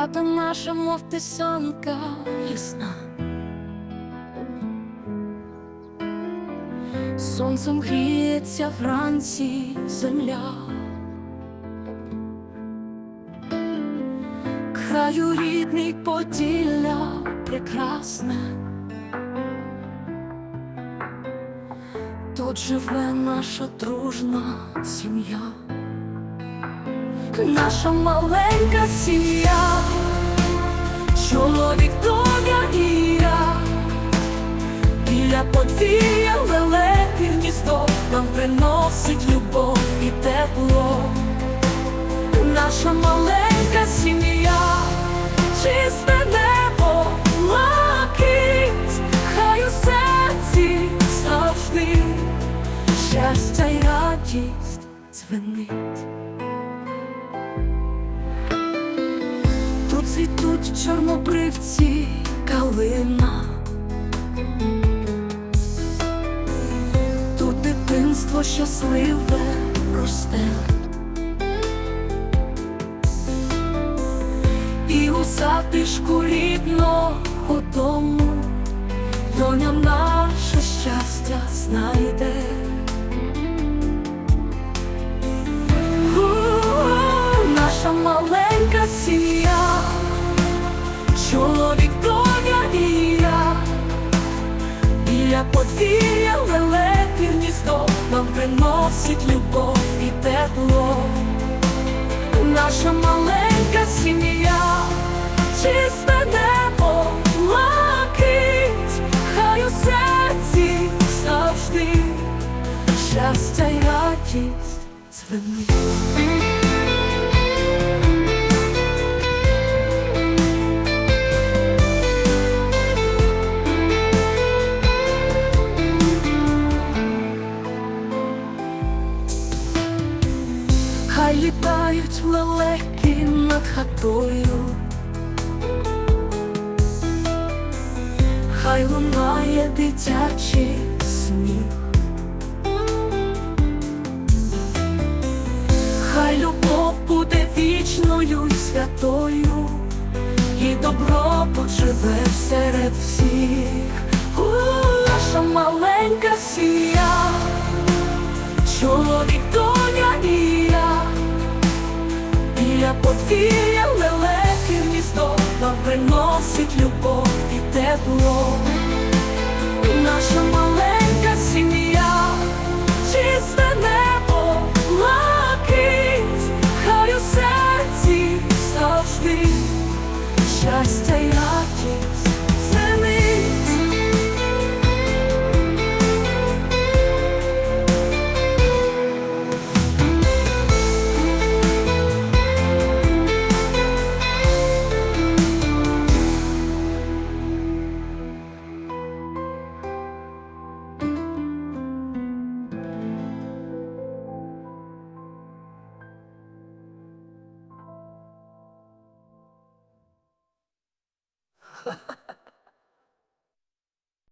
Хата наша, мов писанка ясна. Сонцем гріється вранці земля. Краю рідний Поділля прекрасне. Тут живе наша дружна сім'я, наша маленька сім'я, чоловік, доня і я, біля подвір'я лелеки гніздо нам приносить любов і тепло, наша маленька сім'я, чисте небо, лакить, хай у серці завжди. Щастя й радість дзвенить. Цвітуть чорнобривці калина. Тут дитинство щасливе росте. І у затишку рідного дому доня наше щастя знайде. Біля подвір'я лелеки гніздо нам приносить любов і тепло. Наша маленька сім'я, чисте небо, лакить, хай у серці завжди щастя й радість дзвенить. Лелеки над хатою, хай лунає дитячий сміх, хай любов буде вічною й святою, і добро поживе серед всіх. Наша маленька сім'я. Чоловік, подвір'я лелеки гніздо нам приносить любов і тепло. Наша маленька сім'я, чисте небо, лакить, хай у серці завжди щастя й Ha ha ha.